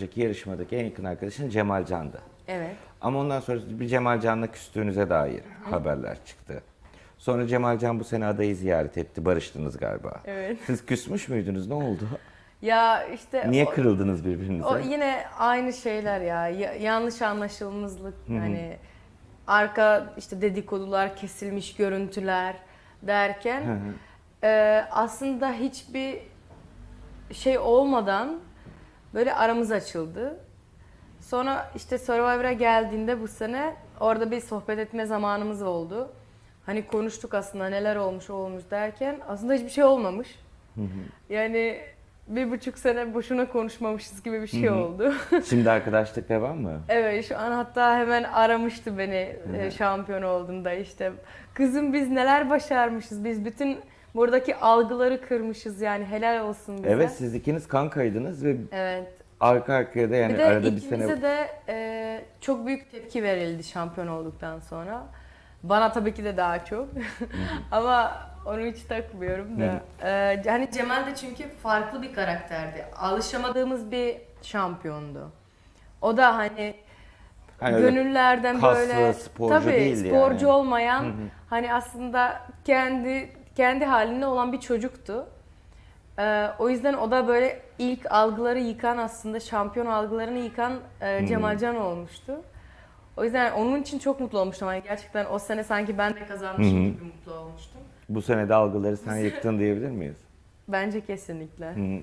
önceki yarışmadaki en yakın arkadaşın Cemal Can'dı. Evet. Ama ondan sonra bir Cemal Can'la küstüğünüze dair haberler çıktı. Sonra Cemal Can bu sene adayı ziyaret etti. Barıştınız galiba. Evet. Siz küsmüş müydünüz? Ne oldu? Ya işte Niye o- kırıldınız birbirinize? O yine aynı şeyler ya. Ya- yanlış anlaşılmazlık yani arka işte dedikodular, kesilmiş görüntüler derken e, aslında hiçbir şey olmadan böyle aramız açıldı. Sonra işte Survivor'a geldiğinde bu sene orada bir sohbet etme zamanımız oldu. Hani konuştuk aslında neler olmuş olmuş derken aslında hiçbir şey olmamış. Yani bir buçuk sene boşuna konuşmamışız gibi bir şey oldu. Şimdi arkadaşlık devam mı? evet şu an hatta hemen aramıştı beni e, şampiyon olduğunda işte. Kızım biz neler başarmışız biz bütün buradaki algıları kırmışız yani helal olsun bize. Evet siz ikiniz kankaydınız ve Evet. arka arkaya da yani bir de arada bir ikimize sene... de e, çok büyük tepki verildi şampiyon olduktan sonra. Bana tabii ki de daha çok. Ama onu hiç takmıyorum da. E, hani Cemal de çünkü farklı bir karakterdi. Alışamadığımız bir şampiyondu. O da hani Hani öyle gönüllerden kaslı, böyle sporcu tabii değildi sporcu yani. olmayan hani aslında kendi kendi halinde olan bir çocuktu. Ee, o yüzden o da böyle ilk algıları yıkan aslında şampiyon algılarını yıkan e, Cemalcan olmuştu. O yüzden onun için çok mutlu olmuştum. Yani gerçekten o sene sanki ben de kazanmışım gibi mutlu olmuştum. Bu sene de algıları sen yıktın diyebilir miyiz? Bence kesinlikle. Hı.